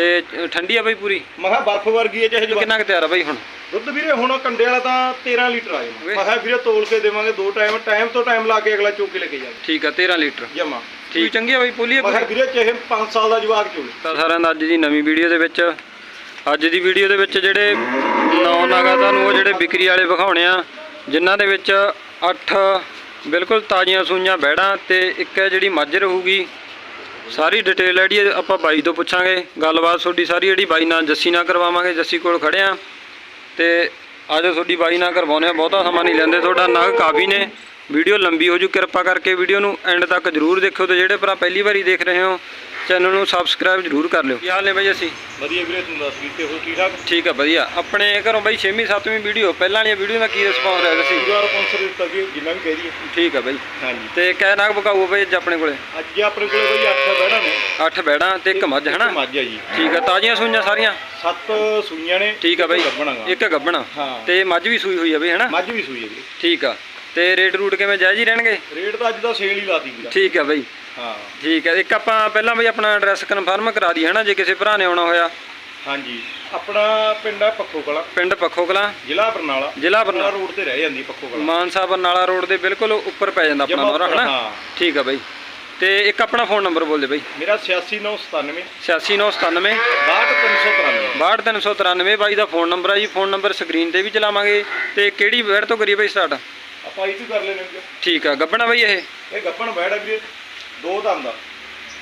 ਤੇ ਠੰਡੀ ਆ ਬਈ ਪੂਰੀ? ਮੈਂ ਕਿਹਾ ਬਰਫ਼ ਵਰਗੀ ਹੈ ਜਵਾ ਕਿੰਨਾ ਕੁ ਤਿਆਰ ਆ ਬਈ ਹੁਣ? ਦੁੱਧ ਵੀਰੇ ਹੁਣ ਕੰਡੇ ਵਾਲਾ ਤਾਂ 13 ਲੀਟਰ ਆ। ਜਾਣਾ ਮੈਂ ਕਿਹਾ ਵੀਰੇ ਤੋਲ ਕੇ ਦੇਵਾਂਗੇ ਦੋ ਟਾਈਮ ਟਾਈਮ ਤੋਂ ਟਾਈਮ ਲਾ ਕੇ ਅਗਲਾ ਚੋਕ ਲੈ ਕੇ ਜਾਵੇ। ਠੀਕ ਆ 13 ਲੀਟਰ। ਜਮਾ। ਠੀਕ। ਚੰਗੀ ਆ ਬਈ ਪੋਲੀ ਆ ਮੈਂ ਕਿਹਾ ਵੀਰੇ ਚਾਹੇ 5 ਸਾਲ ਦਾ ਜਵਾਕ ਚੋਲੇ ਤਾਂ ਸਾਰਿਆਂ ਦਾ ਅੱਜ ਦੀ ਨਵੀਂ ਵੀਡੀਓ ਦੇ ਵਿੱਚ ਅੱਜ ਦੀ ਵੀਡੀਓ ਦੇ ਵਿੱਚ ਜਿਹੜੇ ਨੌ ਨਾਗਾ ਤੁਹਾਨੂੰ ਉਹ ਜਿਹੜੇ ਵਿਕਰੀ ਵਾਲੇ ਵਿਖਾਉਣੇ ਆ ਜਿਨ੍ਹਾਂ ਦੇ ਵਿੱਚ 8 ਬਿਲਕੁਲ ਤਾਜ਼ੀਆਂ ਸੂਈਆਂ ਬੈੜਾਂ ਤੇ ਇੱਕ ਜਿਹੜੀ ਮੱਝ ਰਹੂਗੀ ਸਾਰੀ ਡਿਟੇਲ ਹੈ ਜਿਹੜੀ ਆਪਾਂ ਬਾਈ ਤੋਂ ਪੁੱਛਾਂਗੇ। ਗੱਲਬਾਤ ਤੁਹਾਡੀ ਸਾਰੀ ਜਿਹੜੀ ਬਾਈ ਨਾਲ ਜੱਸੀ ਨਾਲ ਕਰਵਾਵਾਂਗੇ, ਜੱਸੀ ਕੋਲ ਖੜੇ ਆ। ਤੇ ਆਜੋ ਤੁਹਾਡੀ ਬਾਈ ਨਾਲ ਕਰਵਾਉਂਦੇ ਆ, ਬਹੁਤਾ ਸਮਾਂ ਨਹੀਂ ਲੈਂਦੇ। ਤੁਹਾਡਾ ਨਗ ਕਾਫੀ ਨੇ। ਵੀਡੀਓ ਲੰਬੀ ਹੋ ਜੂ, ਕਿਰਪਾ ਕਰਕੇ ਵੀਡੀਓ ਨੂੰ ਐਂਡ ਤੱਕ ਜਰੂਰ ਦੇਖਿਓ ਤੇ ਜਿਹੜੇ ਭਰਾ ਪਹਿਲੀ ਵਾਰੀ ਦੇਖ ਰਹੇ ਹੋ ਚੈਨਲ ਨੂੰ ਸਬਸਕ੍ਰਾਈਬ ਜਰੂਰ ਕਰ ਲਿਓ। ਕੀ ਹਾਲ ਨੇ ਬਾਈ ਅਸੀਂ? ਵਧੀਆ ਵੀਰੇ ਤੂੰ ਦੱਸ ਕੀਤੇ ਹੋ ਠੀਕ ਠਾਕ? ਠੀਕ ਆ ਵਧੀਆ। ਆਪਣੇ ਘਰੋਂ ਬਾਈ 6ਵੀਂ 7ਵੀਂ ਵੀਡੀਓ ਪਹਿਲਾਂ ਵਾਲੀਆਂ ਵੀਡੀਓ ਦਾ ਕੀ ਰਿਸਪੌਂਸ ਰਿਹਾ ਸੀ? ਪੂਰਾ ਸਪਾਂਸਰ ਦਿੱਤਾ ਜੀ ਜਿੰਨਾ ਵੀ ਕਹਿ ਦਈਏ। ਠੀਕ ਆ ਬਾਈ। ਹਾਂਜੀ। ਤੇ ਕਹਿ ਨਾਗ ਬਕਾਊ ਬਾਈ ਅੱਜ ਆਪਣੇ ਕੋਲੇ? ਅੱਜ ਆਪਣੇ ਕੋਲੇ ਬਈ 8 ਬੈੜਾਂ ਨੇ। 8 ਬੈੜਾਂ ਤੇ ਇੱਕ ਮੱਝ ਹਨਾ? ਇੱਕ ਮੱਝ ਆ ਜੀ। ਠੀਕ ਆ ਤਾਜ਼ੀਆਂ ਸੂਈਆਂ ਸਾਰੀਆਂ? ਸੱਤ ਸੂਈਆਂ ਨੇ ਠੀਕ ਆ ਬਾਈ। ਇੱਕ ਗੱਬਣਾ ਹਾਂ। ਤੇ ਮੱਝ ਵੀ ਸੂਈ ਹੋਈ ਆ ਬਈ ਹਨਾ? ਮੱਝ ਵੀ ਸੂਈ ਹੈ ਵੀਰੇ ਠੀਕ ਆ। ਤੇ ਰੇਟ ਰੂਟ ਕਿਵੇਂ ਜਾਇਜ਼ ਹੀ ਰਹਿਣਗੇ? ਰੇਟ ਤਾਂ ਅੱਜ ਦਾ ਸੇਲ ਹੀ ਲਾਤੀ ਵੀਰਾ। ਠੀਕ ਆ ਬਾਈ। ਹਾਂ। ਠੀਕ ਹੈ ਇੱਕ ਆਪਾਂ ਪਹਿਲਾਂ ਬਈ ਆਪਣਾ ਐਡਰੈਸ ਕਨਫਰਮ ਕਰਾ ਦਈਏ ਹਨਾ ਜੇ ਕਿਸੇ ਭਰਾ ਨੇ ਆਉਣਾ ਹੋਇਆ। ਹਾਂਜੀ ਆਪਣਾ ਪਿੰਡ ਹੈ ਪੱਖੋ ਕਲਾ ਪਿੰਡ ਪੱਖੋ ਕਲਾਂ ਜ਼ਿਲ੍ਹਾ ਬਰਨਾਲਾ। ਜ਼ਿਲ੍ਹਾ ਬਰਨਾਲਾ। ਰੋਡ ਤੇ ਰਹਿ ਜਾਂਦੀ ਪੱਖੋ ਕਲਾ ਮਾਨਸਾ ਬਰਨਾਲਾ ਰੋਡ ਦੇ ਬਿਲਕੁਲ ਉੱਪਰ ਪੈ ਜਾਂਦਾ ਆਪਣਾ ਉੱਪਰ, ਹਨਾ? ਹਾਂ। ਠੀਕ ਆ ਬਾਈ। ਤੇ ਇੱਕ ਆਪਣਾ ਫੋਨ ਨੰਬਰ ਬੋਲ ਦੇ ਬਾਈ। ਮੇਰਾ 86997 86997 62393 62393 ਬਾਈ ਦਾ ਫੋਨ ਨੰਬਰ ਆ ਜੀ। ਫੋਨ ਨੰਬਰ ਸਕਰੀਨ ਤੇ ਵੀ ਚਲਾਵਾਂਗੇ। ਤੇ ਕਿਹੜੀ ਵੇੜ ਤੋਂ ਕਰੀਏ ਬਾਈ ਸਟਾਰਟ ਆਪਾਂ ਇਹ ਵੀ ਕਰ ਲੈਣੇ ਠੀਕ ਆ ਗੱਬਣਾ ਬਾਈ ਇਹ? ਇਹ ਗੱਪਣ ਬੈੜ ਆ ਵੀਰੇ। ਦੋ ਦੰਦ।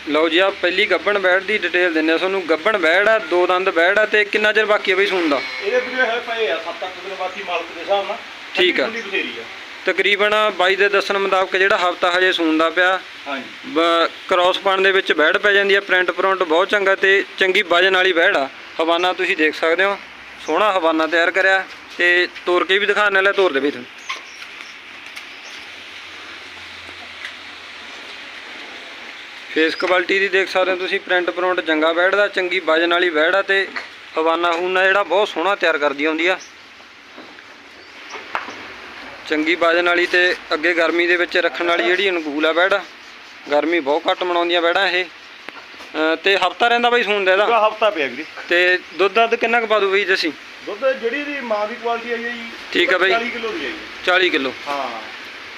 ਲਓ ਜੀ ਆ ਪਹਿਲੀ ਗੱਬਣ ਬੈੜ ਦੀ ਡਿਟੇਲ ਦਿੰਨੇ ਆ ਤੁਹਾਨੂੰ। ਗੱਬਣ ਬੈੜ ਆ ਦੋ ਦੰਦ ਬੈੜ ਆ ਤੇ ਕਿੰਨਾ ਚਿਰ ਬਾਕੀ ਆ ਬਾਈ ਸੂਣ ਦਾ? ਇਹਦੇ ਵੀਰੇ ਹੈ ਪਏ ਆ 7-8 ਦਿਨ ਬਾਕੀ ਮਾਲਕ ਦੇ ਹਿਸਾਬ ਨਾਲ। ਠੀਕ ਆ। ਆ। ਤਕਰੀਬਨ ਬਾਈ ਦੇ ਦੱਸਣ ਮੁਤਾਬਕ ਜਿਹੜਾ ਹਫਤਾ ਹਜੇ ਸੂਣ ਦਾ ਪਿਆ ਹਾਂਜੀ। ਕ੍ਰਾਸ ਪਾਣ ਦੇ ਵਿੱਚ ਬੈੜ ਪੈ ਜਾਂਦੀ ਹੈ ਪ੍ਰਿੰਟ ਪ੍ਰਿੰਟ ਬਹੁਤ ਚੰਗਾ ਤੇ ਚੰਗੀ ਵਜਨ ਵਾਲੀ ਬੈੜ ਆ। ਹਵਾਨਾ ਤੁਸੀਂ ਦੇਖ ਸਕਦੇ ਹੋ ਸੋਹਣਾ ਹਵਾਨਾ ਤਿਆਰ ਕਰਿਆ ਤੇ ਤੋਰ ਕੇ ਵੀ ਦਿਖਾਣ ਵਾਲਾ ਤੋਰ ਦੇ ਵੀ ਤੁਹਾਨੂੰ। ਫੇਸ ਕੁਆਲਿਟੀ ਦੀ ਦੇਖ ਸਕਦੇ ਹੋ ਤੁਸੀਂ ਪ੍ਰਿੰਟ ਪ੍ਰਿੰਟ ਚੰਗਾ ਬੈੜ ਦਾ ਚੰਗੀ ਵਜਨ ਵਾਲੀ ਆ ਤੇ ਹਵਾਨਾ ਹੂਨਾ ਜਿਹੜਾ ਬਹੁਤ ਸੋਹਣਾ ਤਿਆਰ ਕਰਦੀ ਆਉਂਦੀ ਆ। ਚੰਗੀ ਵਜਨ ਵਾਲੀ ਤੇ ਅੱਗੇ ਗਰਮੀ ਦੇ ਵਿੱਚ ਰੱਖਣ ਵਾਲੀ ਜਿਹੜੀ ਅਨੁਕੂਲ ਆ ਬੈੜ ਗਰਮੀ ਬਹੁਤ ਘੱਟ ਮਨਾਉਂਦੀਆਂ ਬੈੜਾਂ ਇਹ। ਤੇ ਹਫਤਾ ਰਹਿੰਦਾ ਬਾਈ ਸੂਣ ਦਾ ਇਹਦਾ? ਹਫਤਾ ਪਿਆ ਵੀਰੇ। ਤੇ ਦੁੱਧ ਦੱਧ ਕਿੰਨਾ ਕੁ ਪਾ ਦੂ ਬਈ ਜੱਸੀ ਦੁੱਧ ਜਿਹੜੀ ਦੀ ਮਾਂ ਦੀ ਕੁਆਲਿਟੀ ਆਈ ਹੈ ਜੀ ਠੀਕ ਆ ਬਾਈ। 40 ਕਿਲੋ ਦੀ ਹੈ। ਜੀ 40 ਕਿਲੋ। ਹਾਂ।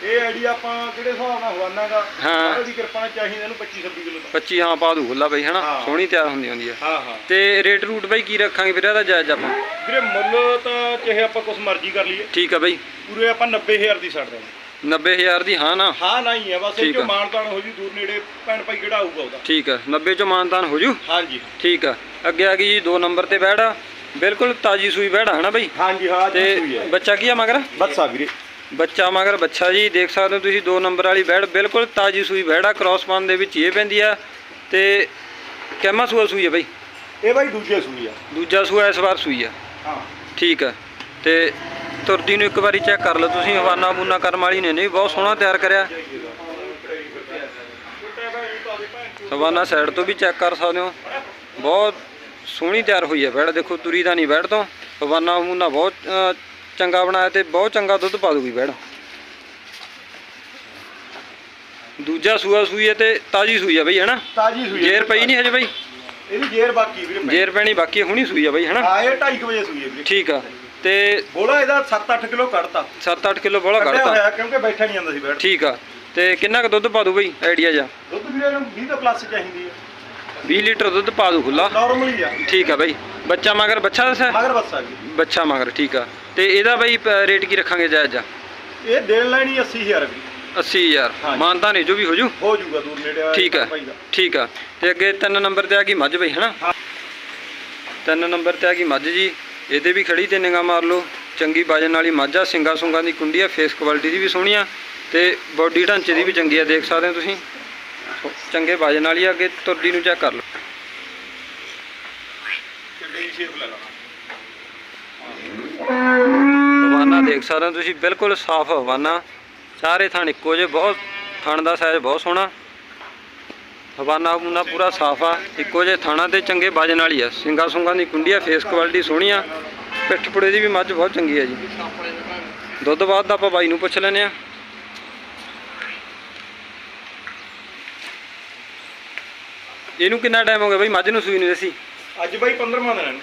ਇਹ ਆਈਡੀਆ ਆਪਾਂ ਕਿਹੜੇ ਹਿਸਾਬ ਨਾਲ ਹਵਾਨਾਗਾ ਹਾਂ। ਉਹਦੀ ਕਿਰਪਾ ਨਾਲ ਚਾਹੀਦਾ ਇਹਨੂੰ? 25 26 ਕਿਲੋ ਦਾ 25 ਹਾਂ ਪਾ ਦੂ ਖੁੱਲਾ ਬਈ ਹਨਾ? ਹਾਂ। ਸੋਹਣੀ ਤਿਆਰ ਹੁੰਦੀ ਹੁੰਦੀ ਆ। ਹਾਂ ਹਾਂ। ਤੇ ਰੇਟ ਰੂਟ ਬਈ ਕੀ ਰੱਖਾਂਗੇ ਫਿਰ ਇਹਦਾ ਜਾਇਜ਼ ਆਪਾਂ? ਵੀਰੇ ਮੁੱਲ ਤਾਂ ਚਾਹੇ ਆਪਾਂ ਕੁਛ ਮਰਜ਼ੀ ਕਰ ਲਈਏ। ਠੀਕ ਆ ਬਈ। ਪੂਰੇ ਆਪਾਂ 90000 ਦੀ ਛੱਡ ਦਾਂਗੇ 90000 ਦੀ ਹਾਂ ਨਾ? ਹਾਂ ਨਹੀਂ ਹੈ ਬਸ ਇਹ ਠੀਕ ਜੋ ਆ। ਮਾਨਤਾਨ ਹੋ ਜੂ ਦੂਰ ਨੇੜੇ ਭੈਣ ਭਾਈ ਕਿਹੜਾ ਆਊਗਾ ਉਹਦਾ। ਠੀਕ ਆ 90 ਚੋਂ ਮਾਨਤਾਨ ਹੋ ਜੂ? ਹਾਂਜੀ। ਠੀਕ ਆ। ਅੱਗੇ ਆ ਗਈ ਜੀ 2 ਨੰਬਰ ਤੇ ਬੈੜ ਬਿਲਕੁਲ ਤਾਜੀ ਸੂਈ ਬੈੜ ਆ ਹਨਾ ਬਈ? ਹਾਂਜੀ ਹਾਂ ਤੇ ਬੱਚਾ ਕੀ ਆ ਮਗਰ? ਬੱਸਾ ਵੀਰੇ। ਬੱਚਾ ਮਗਰ ਬੱਚਾ ਜੀ ਦੇਖ ਸਕਦੇ ਹੋ ਤੁਸੀਂ 2 ਨੰਬਰ ਵਾਲੀ ਬੈੜ ਬਿਲਕੁਲ ਤਾਜੀ ਸੂਈ ਬੈੜ ਆ ਕ੍ਰਾਸ ਪਾਨ ਦੇ ਵਿੱਚ ਇਹ ਪੈਂਦੀ ਆ ਤੇ ਕੈਮਾ ਸੂਆ ਸੂਈ ਆ ਬਈ? ਇਹ ਬਾਈ ਦੂਜੇ ਸੂਈ ਆ। ਦੂਜਾ ਸੂਆ ਇਸ ਵਾਰ ਸੂਈ ਆ। ਹਾਂ। ਠੀਕ ਆ। ਤੇ ਤੁਰਦੀ ਨੂੰ ਇੱਕ ਵਾਰੀ ਚੈੱਕ ਕਰ ਲਓ ਤੁਸੀਂ ਹਵਾਨਾ ਬੂਨਾ ਕਰਮ ਵਾਲੀ ਨੇ ਨਹੀਂ ਬਹੁਤ ਸੋਹਣਾ ਤਿਆਰ ਕਰਿਆ। ਹਵਾਨਾ ਸਾਈਡ ਤੋਂ ਵੀ ਚੈੱਕ ਕਰ ਸਕਦੇ ਹੋ। ਬਹੁਤ ਸੋਹਣੀ ਤਿਆਰ ਹੋਈ ਹੈ ਬੈੜ ਦੇਖੋ ਤੁਰੀ ਦਾ ਨਹੀਂ ਬੈੜ ਤੋਂ। ਹਵਾਨਾ ਬੂਨਾ ਬਹੁਤ ਚੰਗਾ ਬਣਾਇਆ ਤੇ ਬਹੁਤ ਚੰਗਾ ਦੁੱਧ ਪਾ ਦੂਗੀ ਬੈੜ। ਦੂਜਾ ਸੂਆ ਸੂਈ ਹੈ ਤੇ ਤਾਜੀ ਸੂਈ ਹੈ ਬਈ ਹਨਾ? ਤਾਜੀ ਸੂਈ ਜੇਰ ਪਈ ਨਹੀਂ ਹਜੇ ਬਈ? ਇਹਦੀ ਜੇਰ ਬਾਕੀ ਵੀਰੇ ਜੇਰ ਪੈਣੀ ਬਾਕੀ ਹੁਣੀ ਸੂਈ ਹੈ ਬਈ ਹਨਾ? ਹਾਂ ਇਹ 2:30 ਵਜੇ ਸੂਈ ਹੈ ਵੀਰੇ। ਠੀਕ ਆ ਤੇ ਬੋਲਾ ਇਹਦਾ 7-8 ਕਿਲੋ ਕੱਢਤਾ। 7-8 ਕਿਲੋ ਬੋਲਾ ਕੱਢਤਾ। ਕਿਉਂਕਿ ਬੈਠਾ ਨਹੀਂ ਜਾਂਦਾ ਸੀ ਬੈਠ। ਠੀਕ ਆ ਤੇ ਕਿੰਨਾ ਕੁ ਦੁੱਧ ਪਾ ਦੂ ਬਈ ਆਈਡੀਆ ਜਾ ਦੁੱਧ ਵੀਰੇ ਨੂੰ 20 ਤੋਂ ਪਲੱਸ ਚਾਹੀਦੀ ਹੈ 20 ਲੀਟਰ ਦੁੱਧ ਪਾ ਦੂ ਖੁੱਲਾ ਨਾਰਮਲੀ ਆ। ਠੀਕ ਆ ਬਈ। ਬੱਚਾ ਮਗਰ ਬੱਚਾ ਦੱਸਿਆ? ਮਗਰ ਆ ਗਈ ਬੱਚਾ ਮਗਰ ਠੀਕ ਆ। ਤੇ ਇਹਦਾ ਬਈ ਰੇਟ ਕੀ ਰੱਖਾਂਗੇ ਜਾਇਜ਼? ਜਾ ਇਹ ਦੇਣ ਲੈਣੀ 80000 ਵੀ 80000 ਹਾਂਜੀ। ਮਾਨਤਾ ਨਹੀਂ ਜੋ ਵੀ ਹੋ ਜੂ। ਹੋ ਜਾਊਗਾ ਦੂਰ ਨੇੜੇ ਆ ਠੀਕ ਆ ਠੀਕ ਆ। ਤੇ ਅੱਗੇ ਤਿੰਨ ਨੰਬਰ ਤੇ ਆ ਗਈ ਮੱਝ ਬਈ ਹਨਾ। ਤਿੰਨ ਨੰਬਰ ਤੇ ਆ ਗਈ ਮੱਝ ਜੀ। ਇਹਦੇ ਵੀ ਖੜੀ ਤੇ ਨਿਗਾਹ ਮਾਰ ਲਓ। ਚੰਗੀ ਵਜਨ ਵਾਲੀ ਮੱਝ ਆ ਸਿੰਗਾ ਸੁੰਗਾ ਦੀ ਕੁੰਡੀ ਆ ਫੇਸ ਕੁਆਲਿਟੀ ਦੀ ਵੀ ਸੋਹਣੀ ਆ। ਤੇ ਬਾਡੀ ਢਾਂਚੇ ਦੀ ਵੀ ਚੰਗੀ ਆ ਦੇਖ ਸਕਦੇ ਹੋ ਤੁਸੀਂ। ਚੰਗੇ ਵਜਨ ਵਾਲੀ ਆ ਅੱਗੇ ਤੁਰਦੀ ਨੂੰ ਚੈੱਕ ਕਰ ਲਓ। ਕਿੰਨੇ ਸ਼ੇਪ ਲੈ ਲਾ। ਹਵਾਨਾ ਦੇਖ ਸਕਦੇ ਹੋ ਤੁਸੀਂ, ਬਿਲਕੁਲ ਸਾਫ਼ ਹਵਾਨਾ। ਸਾਰੇ ਥਣ ਇੱਕੋ ਜਿਹੇ, ਬਹੁਤ ਥਣ ਦਾ ਸਾਈਜ਼ ਬਹੁਤ ਸੋਹਣਾ। ਹਵਾਨਾ ਹੂਨਾ ਪੂਰਾ ਸਾਫ਼ ਆ, ਇੱਕੋ ਜਿਹੇ ਥਾਣਾ ਤੇ ਚੰਗੇ ਵਜਨ ਵਾਲੀ ਆ। ਸਿੰਗਾ ਸੁੰਗਾ ਦੀ ਕੁੰਡੀ ਆ ਫੇਸ ਕੁਆਲਿਟੀ ਸੋਹਣੀ ਆ ਪਿੱਠ ਪੁੜੇ ਦੀ ਵੀ ਮੱਝ ਬਹੁਤ ਚੰਗੀ ਆ ਜੀ। ਦੁੱਧ ਬਾਅਦ ਦਾ ਆਪਾਂ ਬਾਈ ਨੂੰ ਪੁੱਛ ਲੈਨੇ ਆ। ਇਹਨੂੰ ਕਿੰਨਾ ਟਾਈਮ ਹੋ ਗਿਆ ਬਈ? ਮੱਝ ਨੂੰ ਸੂਈ ਨੂੰ ਅਸੀਂ ਅੱਜ ਬਾਈ 15ਵਾਂ ਦਿਨ।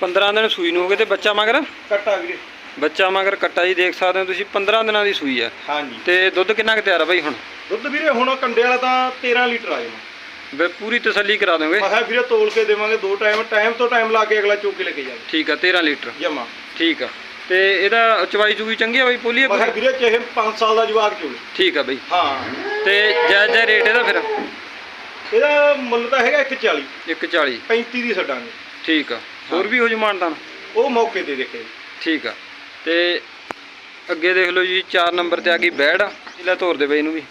15 ਦਿਨ ਸੂਈ ਨੂੰ ਹੋ ਗਏ ਤੇ ਬੱਚਾ ਮਗਰ? ਕੱਟਾ ਵੀਰੇ। ਬੱਚਾ ਮਗਰ ਕੱਟਾ ਜੀ ਦੇਖ ਸਕਦੇ ਹੋ ਤੁਸੀਂ 15 ਦਿਨਾਂ ਦੀ ਸੂਈ ਆ ਹਾਂਜੀ। ਤੇ ਦੁੱਧ ਕਿੰਨਾ ਕੁ ਤਿਆਰ ਆ ਬਾਈ ਹੁਣ? ਦੁੱਧ ਵੀਰੇ ਹੁਣ ਕੰਡੇ ਵਾਲਾ ਤਾਂ 13 ਲੀਟਰ ਆ ਜਾਣਾ ਵੇ ਪੂਰੀ ਤਸੱਲੀ ਕਰਾ ਦੋਗੇ ਮੈਂ ਕਿਹਾ ਵੀਰੇ ਤੋਲ ਕੇ ਦੇਵਾਂਗੇ ਦੋ ਟਾਈਮ ਟਾਈਮ ਤੋਂ ਟਾਈਮ ਲਾ ਕੇ ਅਗਲਾ ਚੁੱਕ ਕੇ ਲੈ ਕੇ ਜਾਵੇ। ਠੀਕ ਆ 13 ਲੀਟਰ। ਜਮਾ। ਠੀਕ ਆ। ਤੇ ਇਹਦਾ ਚਵਾਈ ਚੁਗੀ ਚੰਗੀ ਆ ਬਾਈ ਪੋਲੀ ਆ ਮੈਂ ਕਿਹਾ ਵੀਰੇ ਚਾਹੇ 5 ਸਾਲ ਦਾ ਜਵਾਕ ਚੋਲੇ ਠੀਕ ਆ ਬਾਈ। ਹਾਂ। ਤੇ ਜਾਇਜ਼ ਜਾਇਜ਼ ਰੇਟ ਇਹਦਾ ਫਿਰ? ਇਹਦਾ ਮੁੱਲ ਤਾਂ ਹੈਗਾ 140 140 35 ਦੀ ਛੱਡਾਂਗੇ। ਠੀਕ ਆ। ਹੋਰ ਵੀ ਹੋ ਜੂ ਮਾਨਤਾਨ ਉਹ ਮੌਕੇ ਤੇ ਦੇਖੇ ਠੀਕ ਆ। ਤੇ ਅੱਗੇ ਦੇਖ ਲਓ ਜੀ 4 ਨੰਬਰ ਤੇ ਆ ਗਈ ਬੈੜ। ਲੈ ਤੋਰ ਦੇ ਬਈ ਇਹਨੂੰ ਵੀ।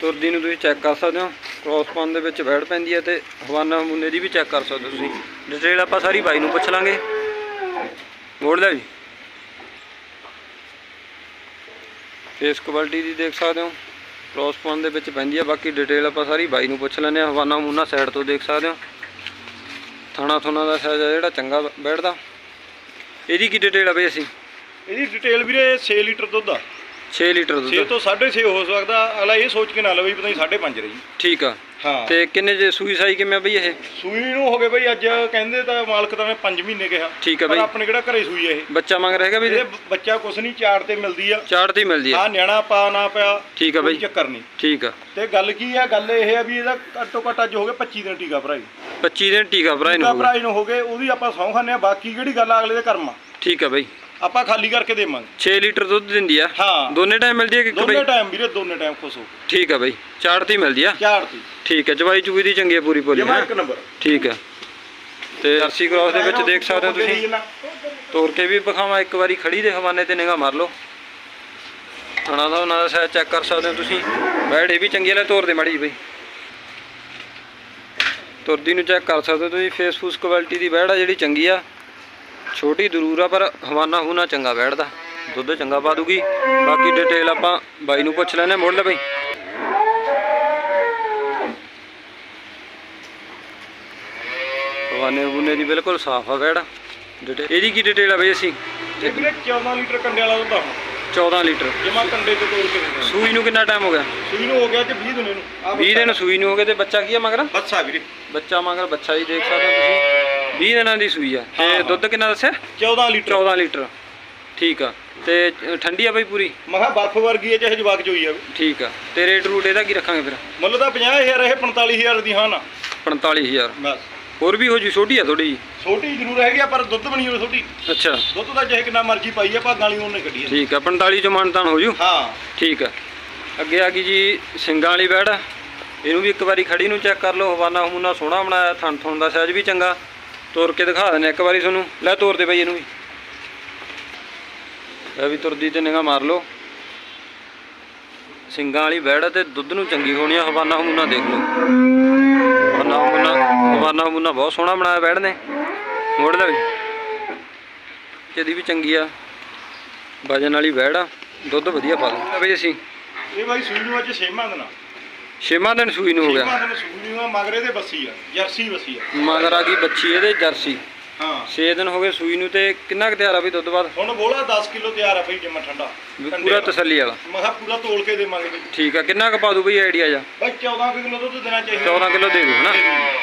ਤੁਰਦੀ ਨੂੰ ਤੁਸੀਂ ਚੈੱਕ ਕਰ ਸਕਦੇ ਹੋ। ਕ੍ਰੋਸ ਪਾਉਣ ਦੇ ਵਿੱਚ ਬੈੜ ਪੈਂਦੀ ਹੈ ਤੇ ਹਵਾਨਾ ਨਮੂਨੇ ਦੀ ਵੀ ਚੈੱਕ ਕਰ ਸਕਦੇ ਹੋ ਤੁਸੀਂ। ਡਿਟੇਲ ਆਪਾਂ ਸਾਰੀ ਬਾਈ ਨੂੰ ਪੁੱਛ ਲਾਂਗੇ। ਮੋੜ ਲੈ ਜੀ। ਫੇਸ ਕੁਆਲਿਟੀ ਦੀ ਦੇਖ ਸਕਦੇ ਹੋ। ਕ੍ਰੋਸ ਪਾਉਣ ਦੇ ਵਿੱਚ ਪੈਂਦੀ ਹੈ ਬਾਕੀ ਡਿਟੇਲ ਆਪਾਂ ਸਾਰੀ ਬਾਈ ਨੂੰ ਪੁੱਛ ਲੈਂਦੇ ਹਾਂ। ਹਵਾਨਾ ਨਮੂਨਾ ਸਾਈਡ ਤੋਂ ਦੇਖ ਸਕਦੇ ਹੋ। ਥਾਣਾ ਥੁਣਾ ਦਾ ਸਾਈਜ਼ ਆ ਜਿਹੜਾ ਚੰਗਾ ਬੈਠਦਾ। ਇਹਦੀ ਕੀ ਡਿਟੇਲ ਆ ਬਈ ਅਸੀਂ? ਇਹਦੀ ਡਿਟੇਲ ਵੀਰੇ 6 ਲੀਟਰ ਦੁੱਧ ਆ। 6 ਲੀਟਰ 6 ਦੁੱਧ ਤੋਂ 6.5 ਹੋ ਸਕਦਾ ਅਗਲਾ ਇਹ ਸੋਚ ਕੇ ਨਾ ਲਵੇ ਵੀ ਪਤਾ ਨਹੀਂ 5.5 ਰਹੀ। ਠੀਕ ਆ। ਹਾਂ। ਤੇ ਕਿੰਨੇ ਜੇ ਸੂਈ ਸਾਈ ਕਿਵੇਂ ਆ ਬਈ ਇਹ? ਸੂਈ ਨੂੰ ਹੋ ਗਏ ਬਈ ਅੱਜ ਕਹਿੰਦੇ ਤਾਂ ਮਾਲਕ ਤਾਂ ਨੇ 5 ਮਹੀਨੇ ਕਿਹਾ ਠੀਕ ਆ ਪਰ ਬਈ। ਆਪਣੇ ਕਿਹੜਾ ਘਰੇ ਸੂਈ ਆ ਇਹ? ਬੱਚਾ ਮੰਗ ਰਿਹਾ ਬਈ ਇਹਦੇ ਬੱਚਾ ਕੁਛ ਨਹੀਂ ਚਾਰ ਤੇ ਮਿਲਦੀ ਆ। ਚਾੜ ਤੇ ਹੀ ਮਿਲਦੀ ਆ। ਆ ਨਿਆਣਾ ਪਾ ਨਾ ਪਿਆ ਠੀਕ ਆ ਬਈ। ਚੱਕਰ ਨਹੀਂ। ਠੀਕ ਆ। ਤੇ ਗੱਲ ਕੀ ਆ ਗੱਲ ਇਹ ਆ ਵੀ ਇਹਦਾ ਘੱਟੋ ਘੱਟ ਅੱਜ ਹੋ ਗਏ 25 ਦਿਨ ਟੀਕਾ ਭਰਾਈ। 25 ਦਿਨ ਟੀਕਾ ਭਰਾਈ ਨੂੰ ਹੋ ਗਏ। ਉਹਦੀ ਆਪਾਂ ਸੌਂ ਖਾਂਦੇ ਆ ਬਾਕੀ ਕਿਹੜੀ ਗੱਲ ਆ ਅਗਲੇ ਦੇ ਕਰਮ। ਆ ਠੀਕ ਆ ਬਈ। ਆਪਾਂ ਖਾਲੀ ਕਰਕੇ ਦੇਵਾਂਗੇ। 6 ਲੀਟਰ ਦੁੱਧ ਦਿੰਦੀ ਆ? ਹਾਂ। ਦੋਨੇ ਟਾਈਮ ਮਿਲਦੀ ਆ ਕਿ ਇੱਕ ਦੋਨੇ ਬਈ? ਟਾਈਮ ਵੀਰੇ ਦੋਨੇ ਟਾਈਮ ਖੁਸ਼ ਹੋ ਠੀਕ ਆ ਬਈ ਚਾੜ ਤੇ ਹੀ ਮਿਲਦੀ ਆ? ਚਾਰ ਤੀ ਠੀਕ ਆ ਜਵਾਈ ਚੁਗੀ ਦੀ ਚੰਗੀ ਆ ਪੂਰੀ ਪੂਰੀ ਜਮਾ ਹੈਂ? ਇੱਕ ਨੰਬਰ। ਠੀਕ ਆ। ਤੇ ਜਰਸੀ ਕ੍ਰਾਸ ਦੇ ਵਿੱਚ ਦੇਖ ਸਕਦੇ ਹੋ ਤੁਸੀਂ। ਤੋੜ ਕੇ ਵੀ ਵਿਖਾਵਾਂ ਇੱਕ ਵਾਰੀ ਖੜੀ ਦੇ ਹਵਾਨੇ ਤੇ ਨਿਗਾਹ ਮਾਰ ਲਓ। ਥਣਾ ਦਾ ਉਹਨਾਂ ਦਾ ਸਾਈਜ਼ ਚੈੱਕ ਕਰ ਸਕਦੇ ਹੋ ਤੁਸੀਂ। ਬੈੜ ਇਹ ਵੀ ਚੰਗੀ ਲੈ ਤੋੜ ਦੇ ਮਾੜੀ ਬਈ। ਤੁਰਦੀ ਨੂੰ ਚੈੱਕ ਕਰ ਸਕਦੇ ਹੋ ਤੁਸੀਂ ਫੇਸ ਫੂਸ ਕੁਆਲਿਟੀ ਦੀ ਆ ਜਿਹੜੀ ਚੰਗੀ ਆ। ਛੋਟੀ ਜ਼ਰੂਰ ਆ ਪਰ ਹਵਾਨਾ ਹੂਨਾ ਚੰਗਾ ਬੈੜ ਦਾ ਦੁੱਧ ਚੰਗਾ ਪਾ ਦੂਗੀ। ਬਾਕੀ ਡਿਟੇਲ ਆਪਾਂ ਬਾਈ ਨੂੰ ਪੁੱਛ ਲੈਣੇ ਮੋੜ ਲੈ ਬਈ। ਹਵਾਨੇ ਹੂਨੇ ਦੀ ਬਿਲਕੁਲ ਸਾਫ਼ ਆ ਬੈੜ ਡਿਟੇਲ ਇਹਦੀ ਕੀ ਡਿਟੇਲ ਆ ਬਈ ਅਸੀਂ? ਵੀਰੇ 14 ਲੀਟਰ ਕੰਡੇ ਵਾਲਾ ਦੁੱਧ ਆ। ਹੁਣ 14 ਲੀਟਰ। ਜਮਾ ਕੰਡੇ ਤੇ ਤੋੜ ਕੇ ਦਿੰਦੇ ਸੂਈ ਨੂੰ ਕਿੰਨਾ ਟਾਈਮ ਹੋ ਗਿਆ? ਸੂਈ ਨੂੰ ਹੋ ਗਿਆ ਤੇ 20 ਦਿਨ ਇਹਨੂੰ। ਆਹ 20 ਦਿਨ ਸੂਈ ਨੂੰ ਹੋ ਗਏ ਤੇ ਬੱਚਾ ਕੀ ਆ ਮਗਰ? ਬੱਸਾ ਵੀਰੇ। ਬੱਚਾ ਮਗਰ ਬੱਚਾ ਹੀ ਦੇਖ ਸਕਦੇ ਤੁਸੀਂ। 20 ਦਿਨਾਂ ਦੀ ਸੂਈ ਆ। ਤੇ ਹਾਂ। ਦੁੱਧ ਕਿੰਨਾ ਦੱਸਿਆ? 14 ਲੀਟਰ। 14 ਲੀਟਰ। ਠੀਕ ਆ। ਤੇ ਅ, ਠੰਡੀ ਆ ਬਈ ਪੂਰੀ? ਮਹਾ ਬਰਫ ਵਰਗੀ ਹੈ ਚਾਹੇ ਜਵਾਕ ਚੋਈ ਆਵੇ ਠੀਕ ਆ। ਤੇ ਰੇਟ ਰੂਟ ਇਹਦਾ ਕੀ ਰੱਖਾਂਗੇ ਫਿਰ? ਮੁੱਲ ਤਾਂ 50000 ਇਹ 45000 ਦੀ ਹਾਂ ਨਾ। 45000 ਬਸ। ਹੋਰ ਵੀ ਹੋ ਜੂ ਛੋਟੀ ਆ ਥੋੜੀ ਜੀ ਛੋਟੀ ਜ਼ਰੂਰ ਹੈਗੀ ਆ ਪਰ ਦੁੱਧ ਬਣੀ ਹੋਈ ਛੋਟੀ। ਅੱਛਾ। ਦੁੱਧ ਤਾਂ ਚਾਹੇ ਕਿੰਨਾ ਮਰਜ਼ੀ ਪਾਈ ਆ ਭਾਗਾਂ ਵਾਲੀ ਉਹਨੇ ਕੱਢੀ ਆ। ਠੀਕ ਆ 45 ਚ ਮਾਨਤਾਨ ਹੋ ਜੂ? ਹਾਂ। ਠੀਕ ਆ। ਅੱਗੇ ਆ ਗਈ ਜੀ ਸਿੰਗਾਂ ਵਾਲੀ ਬੈੜ। ਇਹਨੂੰ ਵੀ ਇੱਕ ਵਾਰੀ ਖੜੀ ਨੂੰ ਚੈੱਕ ਕਰ ਲਓ ਹਵਾਨਾ ਹਮੂਨਾ ਸੋਹਣਾ ਬਣਾਇਆ ਥਣ ਥਣ ਦਾ ਸਾਈਜ਼ ਵੀ ਚੰਗਾ। ਤੋਰ ਕੇ ਦਿਖਾ ਦਿੰਦੇ ਇੱਕ ਵਾਰੀ ਤੁਹਾਨੂੰ। ਲੈ ਤੋਰ ਦੇ ਬਈ ਇਹਨੂੰ ਵੀ। ਇਹ ਵੀ ਤੁਰਦੀ ਤੇ ਨਿਗਾਹ ਮਾਰ ਲਓ। ਸਿੰਗਾਂ ਵਾਲੀ ਬੈੜ ਤੇ ਦੁੱਧ ਨੂੰ ਚੰਗੀ ਹੋਣੀ ਆ, ਹਵਾਨਾ ਹਮੂਨਾ ਦੇਖ ਲਓ। ਹਵਾਨਾ ਹਮੂਨਾ ਹਵਾਨਾ ਹਮੂਨਾ ਬਹੁਤ ਸੋਹਣਾ ਬਣਾਇਆ ਬੈੜ ਨੇ। ਮੋੜ ਲੈ ਵੀ। ਇਹਦੀ ਵੀ ਚੰਗੀ ਆ। ਵਜਨ ਵਾਲੀ ਬੈੜ ਆ। ਦੁੱਧ ਵਧੀਆ ਪਾ ਲਓ ਬਈ ਅਸੀਂ। ਇਹ ਬਾਈ ਸੂਈ ਨੂੰ ਅੱਜ ਛੇਵਾਂ ਦਿਨ ਛੇਵਾਂ ਦਿਨ ਸੂਈ ਨੂੰ ਹੋ ਗਿਆ। ਛੇਵਾਂ ਦਿਨ ਸੂਈ ਨੂੰ ਆ ਮਗਰੇ ਦੇ ਬੱਸੀ ਆ ਜਰਸੀ ਬੱਸੀ ਆ। ਮਗਰ ਆ ਗਈ ਬੱਚੀ ਇਹਦੇ ਜਰਸੀ। ਹਾਂ। 6 ਦਿਨ ਹੋ ਗਏ ਸੂਈ ਨੂੰ ਤੇ ਕਿੰਨਾ ਕੁ ਤਿਆਰ ਆ ਵੀ ਦੁੱਧ ਬਾਅਦ? ਹੁਣ ਬੋਲਾ 10 ਕਿਲੋ ਤਿਆਰ ਆ ਬਈ ਜਮਾ ਠੰਡਾ। ਵੀ ਪੂਰਾ ਵਾਲਾ। ਤਸੱਲੀ ਵਾਲਾ। ਮੈਂ ਕਿਹਾ ਪੂਰਾ ਤੋਲ ਕੇ ਦੇਵਾਂਗੇ ਬਈ। ਠੀਕ ਆ ਕਿੰਨਾ ਕੁ ਪਾ ਦੂ ਬਈ ਆਈਡੀਆ ਜਾ ਬਾਈ 14 ਕੁ ਕਿਲੋ ਦੁੱਧ ਦੇਣਾ ਚਾਹੀਦਾ। 14 ਕਿਲੋ ਦੇ ਦੂ ਹਨਾ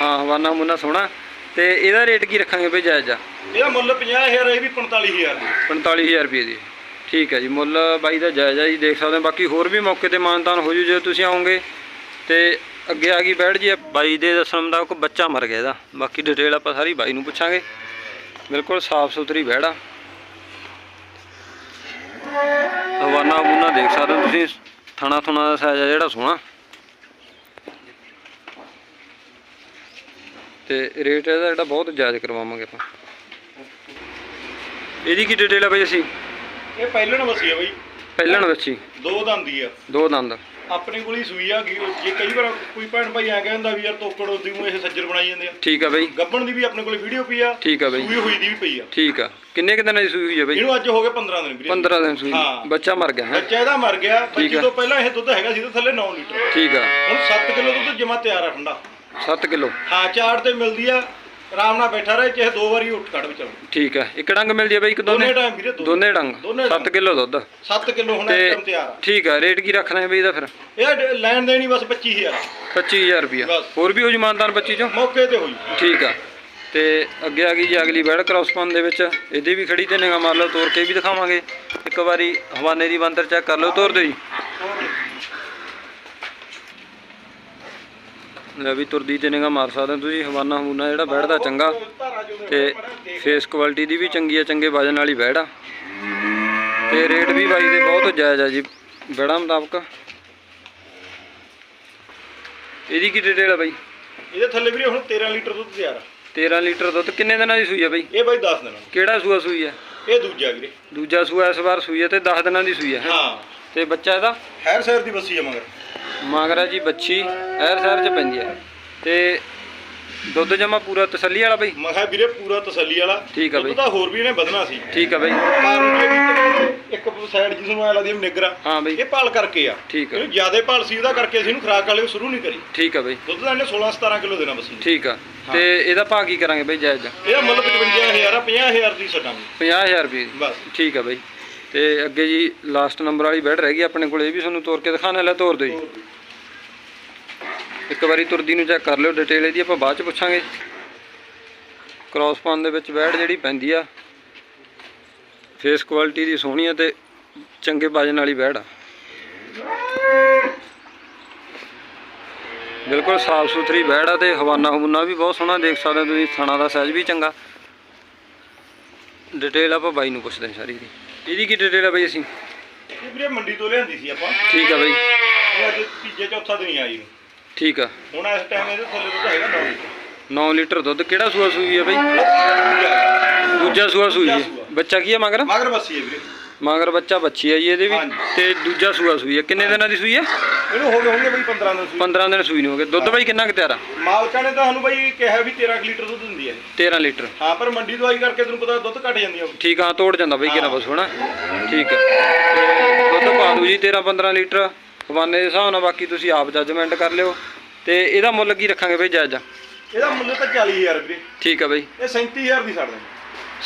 ਹਾਂ ਹਵਾਨਾ ਮੁੰਨਾ ਸੋਹਣਾ। ਤੇ ਇਹਦਾ ਰੇਟ ਕੀ ਰੱਖਾਂਗੇ ਬਈ ਜਾਇਜ਼ ਆ? ਇਹਦਾ ਮੁੱਲ 50000 ਇਹ ਵੀ 45000 ਦੀ। 45000 ਰੁਪਏ ਦੀ। ਠੀਕ ਹੈ ਜੀ ਮੁੱਲ ਬਾਈ ਦਾ ਜਾਇਜ਼ ਆ ਜੀ ਦੇਖ ਸਕਦੇ ਹੋ। ਬਾਕੀ ਹੋਰ ਵੀ ਮੌਕੇ ਤੇ ਮਾਨਤਾਨ ਹੋ ਜੂ ਜੇ ਤੁਸੀਂ ਆਓਗੇ ਤੇ ਅੱਗੇ ਆ ਗਈ ਬੈਠ ਜੀ ਬਾਈ ਦੇ ਦੱਸਣ ਮੁਤਾਬਕ ਬੱਚਾ ਮਰ ਗਿਆ ਇਹਦਾ। ਬਾਕੀ ਡਿਟੇਲ ਆਪਾਂ ਸਾਰੀ ਬਾਈ ਨੂੰ ਪੁੱਛਾਂਗੇ। ਬਿਲਕੁਲ ਸਾਫ਼ ਸੁਥਰੀ ਬੈੜਾ ਹਵਾਨਾ ਹਮੂਨਾ ਦੇਖ ਸਕਦੇ ਹੋ ਤੁਸੀਂ ਥਣਾ ਥੁਣਾ ਦਾ ਸਾਈਜ਼ ਆ ਜਿਹੜਾ ਸੋਹਣਾ। ਤੇ ਰੇਟ ਇਹਦਾ ਜਿਹੜਾ ਬਹੁਤ ਜਾਇਜ਼ ਕਰਵਾਵਾਂਗੇ ਆਪਾਂ। ਇਹਦੀ ਕੀ ਡਿਟੇਲ ਆ ਬਈ ਅਸੀਂ? ਇਹ ਪਹਿਲਣ ਵਸੀ ਆ ਬਈ। ਪਹਿਲਣ ਵੱਛੀ ਦੋ ਦੰਦੀ ਆ। ਦੋ ਦੰਦ। ਆਪਣੇ ਕੋਲ ਹੀ ਸੂਈ ਆ ਗਈ ਜੇ ਕਈ ਵਾਰ ਕੋਈ ਭੈਣ ਭਾਈ ਆ ਕਹਿੰਦਾ ਵੀ ਯਾਰ ਤੋਕੜ ਉਹਦੀ ਨੂੰ ਇਹ ਸੱਜਰ ਬਣਾਈ ਜਾਂਦੇ ਆ। ਠੀਕ ਆ ਬਈ। ਗੱਬਣ ਦੀ ਵੀ ਆਪਣੇ ਕੋਲ ਵੀਡੀਓ ਪਈ ਆ ਠੀਕ ਆ ਬਈ। ਸੂਈ ਹੋਈ ਦੀ ਵੀ ਪਈ ਆ। ਠੀਕ ਆ। ਕਿੰਨੇ ਕੁ ਦਿਨਾਂ ਦੀ ਸੂਈ ਹੋਈ ਆ ਬਈ? ਇਹਨੂੰ ਅੱਜ ਹੋ ਗਏ 15 ਦਿਨ ਵੀਰੇ। 15 ਦਿਨ ਸੂਈ। ਹਾਂ। ਬੱਚਾ ਮਰ ਗਿਆ ਹੈ? ਬੱਚਾ ਇਹਦਾ ਮਰ ਗਿਆ ਬੱਚੇ। ਤੋਂ ਪਹਿਲਾਂ ਇਹ ਦੁੱਧ ਹੈਗਾ ਸੀ ਤਾਂ ਥੱਲੇ 9 ਲੀਟਰ। ਠੀਕ ਆ। ਹੁਣ 7 ਕਿਲੋ ਦੁੱਧ ਜਮਾ ਤਿਆਰ ਆ ਠੰਡਾ। 7 ਕਿਲੋ। ਹਾਂ ਚਾਰ ਤੇ ਮਿਲਦੀ ਆ। ਆਰਾਮ ਨਾਲ ਬੈਠਾ ਰਹੇ ਚਾਹੇ ਦੋ ਵਾਰੀ ਉੱਠ ਕੱਢ ਵਿਚਾਰ। ਠੀਕ ਆ ਇੱਕ ਡੰਗ ਮਿਲਦੀ ਆ ਬਈ ਇੱਕ ਦੋਨੇ ਦੋਨੇ ਟਾਈਮ ਵੀਰੇ ਦੋ ਦੋਨੇ ਡੰਗ। ਦੋਨੇ 7 ਕਿਲੋ ਦੁੱਧ। 7 ਕਿਲੋ ਹੁਣ ਤੇ ਇਸ ਟਾਈਮ ਤਿਆਰ ਆ। ਠੀਕ ਆ ਰੇਟ ਕੀ ਰੱਖਣਾ ਹੈ ਬਈ ਇਹਦਾ ਫਿਰ? ਇਹ ਡ- ਲੈਣ ਦੇਣੀ ਬਸ 25000 25000 ਰੁਪਿਆ ਬਸ। ਹੋਰ ਵੀ ਹੋ ਜੂ ਮਾਨਦਾਨ 25 ਚੋਂ? ਮੌਕੇ ਤੇ ਹੋਈ ਠੀਕ ਆ। ਤੇ ਅੱਗੇ ਆ ਗਈ ਜੀ ਅਗਲੀ ਬੈੜ ਕ੍ਰੋਸਪਨ ਦੇ ਵਿੱਚ। ਇਹਦੀ ਵੀ ਖੜੀ ਤੇ ਨਿਗਾਹ ਮਾਰ ਲਓ ਤੋੜ ਕੇ ਵੀ ਦਿਖਾਵਾਂਗੇ। ਇੱਕ ਵਾਰੀ ਹਵਾਨੇ ਦੀ ਬੰਦਰ ਚੈੱਕ ਕਰ ਲਓ ਤੋੜ ਦਿਓ ਜੀ। ਲੈ ਵੀ ਤੁਰਦੀ ਤੇ ਨਿਗਾਹ ਮਾਰ ਸਕਦੇ ਤੁਸੀਂ ਹਵਾਨਾ ਹਮੂਨਾ ਜਿਹੜਾ ਬੈਠਦਾ ਚੰਗਾ ਤੇ ਫੇਸ ਕੁਆਲਿਟੀ ਦੀ ਵੀ ਚੰਗੀ ਆ ਚੰਗੇ ਵਜਨ ਵਾਲੀ ਬੈੜ ਆ। ਤੇ ਰੇਟ ਵੀ ਬਾਈ ਦੇ ਬਹੁਤ ਜਾਇਜ਼ ਆ ਜੀ ਬੈੜਾਂ ਮੁਤਾਬਕ। ਇਹਦੀ ਕੀ ਡਿਟੇਲ ਆ ਬਾਈ? ਇਹਦੇ ਥੱਲੇ ਵੀਰੇ ਹੁਣ 13 ਲੀਟਰ ਦੁੱਧ ਤਿਆਰ ਆ। 13 ਲੀਟਰ ਦੁੱਧ ਕਿੰਨੇ ਦਿਨਾਂ ਦੀ ਸੂਈ ਆ ਬਾਈ? ਇਹ ਬਾਈ 10 ਦਿਨਾਂ। ਕਿਹੜਾ ਸੂਆ ਸੂਈ ਆ? ਇਹ ਦੂਜਾ ਵੀਰੇ। ਦੂਜਾ ਸੂਆ ਇਸ ਵਾਰ ਸੂਈ ਆ ਤੇ 10 ਦਿਨਾਂ ਦੀ ਸੂਈ ਆ। ਹੈਂ? ਹਾਂ ਤੇ ਬੱਚਾ ਇਹਦਾ? ਹੈਰ ਸੈਰ ਦੀ ਬੱਸੀ ਆ ਮਗਰ। ਮਾਗਰਾ ਜੀ ਬੱਚੀ ਐਰ ਸ਼ਹਿਰ ਚ ਪੈਂਦੀ ਆ। ਤੇ ਦੁੱਧ ਜਮਾ ਪੂਰਾ ਤਸੱਲੀ ਵਾਲਾ ਬਾਈ? ਮੈਂ ਕਿਹਾ ਵੀਰੇ ਪੂਰਾ ਤਸੱਲੀ ਵਾਲਾ। ਠੀਕ ਆ ਦੁੱਧ ਬਈ। ਤਾਂ ਹੋਰ ਵੀ ਇਹਨੇ ਵਧਣਾ ਸੀ। ਠੀਕ ਆ ਬਾਈ। ਇਹ ਇੱਕ ਸਾਈਡ ਜਿਸ ਨੂੰ ਐ ਲੱਗਦੀ ਨਿਗਰਾ ਹਾਂ ਬਾਈ। ਇਹ ਭਾਲ ਕਰਕੇ ਆ। ਠੀਕ ਆ। ਇਹਨੂੰ ਜ਼ਿਆਦਾ ਭਾਲ ਸੀ ਉਹਦਾ ਕਰਕੇ ਅਸੀਂ ਇਹਨੂੰ ਖਰਾਕ ਵਾਲੇ ਸ਼ੁਰੂ ਨਹੀਂ ਕਰੀ। ਠੀਕ ਆ ਬਾਈ। ਦੁੱਧ ਦਾ ਇਹਨੇ 16 17 ਕਿਲੋ ਦੇਣਾ ਬੱਸੀ ਨੂੰ। ਠੀਕ ਆ। ਤੇ ਇਹਦਾ ਭਾਅ ਕੀ ਕਰਾਂਗੇ ਬਾਈ ਜਾਇਜ਼? ਇਹਦਾ ਮੁੱਲ 55000 ਆ 50000 ਦੀ ਛੱਡਾਂਗੇ। 50000 ਰੁਪਏ ਦੀ। ਬਸ। ਠੀਕ ਆ ਬਾਈ। ਤੇ ਅੱਗੇ ਜੀ ਲਾਸਟ ਨੰਬਰ ਵਾਲੀ ਬੈਡ ਰਹਿ ਗਈ ਆਪਣੇ ਕੋਲ ਇਹ ਵੀ ਤੁਹਾਨੂੰ ਤੋੜ ਕੇ ਦਿਖਾਣਾ ਲੈ ਤੋੜ ਦਿਓ ਜੀ। ਇੱਕ ਵਾਰੀ ਤੁਰਦੀ ਨੂੰ ਚੈੱਕ ਕਰ ਲਿਓ ਡਿਟੇਲ ਇਹਦੀ ਆਪਾਂ ਬਾਅਦ ਚ ਪੁੱਛਾਂਗੇ ਕ੍ਰਾਸ ਪਾਨ ਦੇ ਵਿੱਚ ਬੈਡ ਜਿਹੜੀ ਪੈਂਦੀ ਆ ਫੇਸ ਕੁਆਲਿਟੀ ਦੀ ਸੋਹਣੀ ਆ ਤੇ ਚੰਗੇ ਵਜਨ ਵਾਲੀ ਬੈਡ ਆ। ਬਿਲਕੁਲ ਸਾਫ਼ ਸੁਥਰੀ ਬੈਡ ਆ ਤੇ ਹਵਾਨਾ ਹਵੂਨਾ ਵੀ ਬਹੁਤ ਸੋਹਣਾ ਦੇਖ ਸਕਦੇ ਹੋ ਤੁਸੀਂ ਥਣਾ ਦਾ ਸਾਈਜ਼ ਵੀ ਚੰਗਾ। ਡਿਟੇਲ ਆਪਾਂ ਬਾਈ ਨੂੰ ਪੁੱਛਦੇ ਹਾਂ ਸਾਰੀ ਦੀ। ਇਹਦੀ ਕੀ ਡਿਟੇਲ ਆ ਬਾਈ ਅਸੀਂ? ਇਹ ਵੀਰੇ ਮੰਡੀ ਤੋਂ ਲਿਆਂਦੀ ਸੀ ਆਪਾਂ। ਠੀਕ ਆ ਬਾਈ। ਇਹ ਅੱਜ ਤੀਜੇ ਚੌਥਾ ਦਿਨ ਹੀ ਆਈ ਨੂੰ। ਠੀਕ ਆ। ਹੁਣ ਇਸ ਟਾਈਮ ਇਹਦੇ ਥੱਲੇ ਦੁੱਧ ਹੈਗਾ 9 ਲੀਟਰ। 9 ਲੀਟਰ ਦੁੱਧ। ਕਿਹੜਾ ਸੂਆ ਸੂਈ ਆ ਬਾਈ? ਦੂਜਾ। ਸੂਆ। ਸੂਈ ਹੈ ਸੂਆ। ਬੱਚਾ ਕੀ ਆ ਮਗਰ? ਮਗਰ ਬੱਸੀ ਹੈ ਵੀਰੇ। ਮਗਰ ਬੱਚਾ ਬੱਚੀ ਜੀ ਇਹਦੇ ਵੀ। ਹਾਂਜੀ। ਤੇ ਦੂਜਾ ਸੂਆ ਸੂਈ ਹੈ ਕਿੰਨੇ ਦਿਨਾਂ ਦੀ ਸੂਈ ਹੈ ਇਹਨੂੰ ਹੋ ਗਏ ਹੋਣਗੇ ਬਈ 15 ਦਿਨ ਸੂਈ। 15 ਦਿਨ ਸੂਈ ਨੂੰ ਹੋ ਗਏ। ਦੁੱਧ ਬਾਈ ਕਿੰਨਾ ਕੁ ਤਿਆਰ ਆ? ਮਾਲਕਾਂ ਨੇ ਤਾਂ ਸਾਨੂੰ ਬਈ ਕਿਹਾ ਵੀ 13 ਕੁ ਲੀਟਰ ਦੁੱਧ ਦਿੰਦੀ ਹੈ। 13 ਲੀਟਰ। ਹਾਂ ਪਰ ਮੰਡੀ ਆਈ ਕਰਕੇ ਤੈਨੂੰ ਪਤਾ ਦੁੱਧ ਘਟ ਜਾਂਦੀ ਆ ਠੀਕ ਆ ਤੋੜ ਜਾਂਦਾ ਬਾਈ ਕਿਹੜਾ ਬਸ ਹੋਣਾ ਠੀਕ ਆ। ਤੇ ਦੁੱਧ ਪਾ ਦੂ ਜੀ 13 15 ਲੀਟਰ। ਹਵਾਨੇ ਦੇ ਹਿਸਾਬ ਨਾਲ ਬਾਕੀ ਤੁਸੀਂ ਆਪ ਜੱਜਮੈਂਟ ਕਰ ਲਿਓ। ਤੇ ਇਹਦਾ ਮੁੱਲ ਕੀ ਰੱਖਾਂਗੇ ਬਾਈ ਜਾਇਜ਼? ਇਹਦਾ ਮੁੱਲ ਤਾਂ 40000 ਵੀਰੇ ਠੀਕ ਆ ਬਾਈ। ਇਹ 37000 ਦੀ ਛੱਡ ਦੇਣੀ।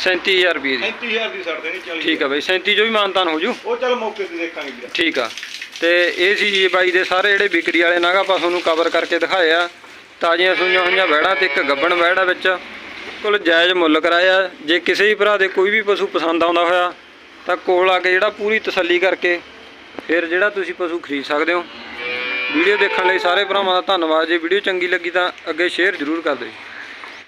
37000 ਰੁਪਏ ਦੀ। 37000 ਦੀ ਛੱਡ ਦੇਣੀ 40 ਠੀਕ ਆ ਬਾਈ 37 ਜੋ ਵੀ ਮਾਨਤਾਨ ਹੋ ਜੂ। ਉਹ ਚੱਲ ਮੌਕੇ ਤੇ ਦੇਖਾਂਗੇ ਵੀਰੇ ਠੀਕ ਆ। ਤੇ ਇਹ ਸੀ ਜੀ ਬਾਈ ਦੇ ਸਾਰੇ ਜਿਹੜੇ ਵਿਕਰੀ ਵਾਲੇ ਨਾਗਾ ਆਪਾਂ ਤੁਹਾਨੂੰ ਕਵਰ ਕਰਕੇ ਦਿਖਾਏ ਆ। ਤਾਜ਼ੀਆਂ ਸੂਈਆਂ ਹੋਈਆਂ ਵਹਿੜਾਂ ਤੇ ਇੱਕ ਗੱਬਣ ਵਹਿੜਾ ਵਿੱਚ। ਕੋਲ ਜਾਇਜ਼ ਮੁੱਲ ਕਰਾਇਆ। ਜੇ ਕਿਸੇ ਵੀ ਭਰਾ ਦੇ ਕੋਈ ਵੀ ਪਸ਼ੂ ਪਸੰਦ ਆਉਂਦਾ ਹੋਇਆ, ਤਾਂ ਕੋਲ ਆ ਕੇ ਜਿਹੜਾ ਪੂਰੀ ਤਸੱਲੀ ਕਰਕੇ ਫਿਰ ਜਿਹੜਾ ਤੁਸੀਂ ਪਸ਼ੂ ਖਰੀਦ ਸਕਦੇ ਹੋ। ਵੀਡੀਓ ਦੇਖਣ ਲਈ ਸਾਰੇ ਭਰਾਵਾਂ ਦਾ ਧੰਨਵਾਦ। ਜੇ ਵੀਡੀਓ ਚੰਗੀ ਲੱਗੀ ਤਾਂ ਅੱਗੇ ਸ਼ੇਅਰ ਜ਼ਰੂਰ ਕਰ ਦਿਓ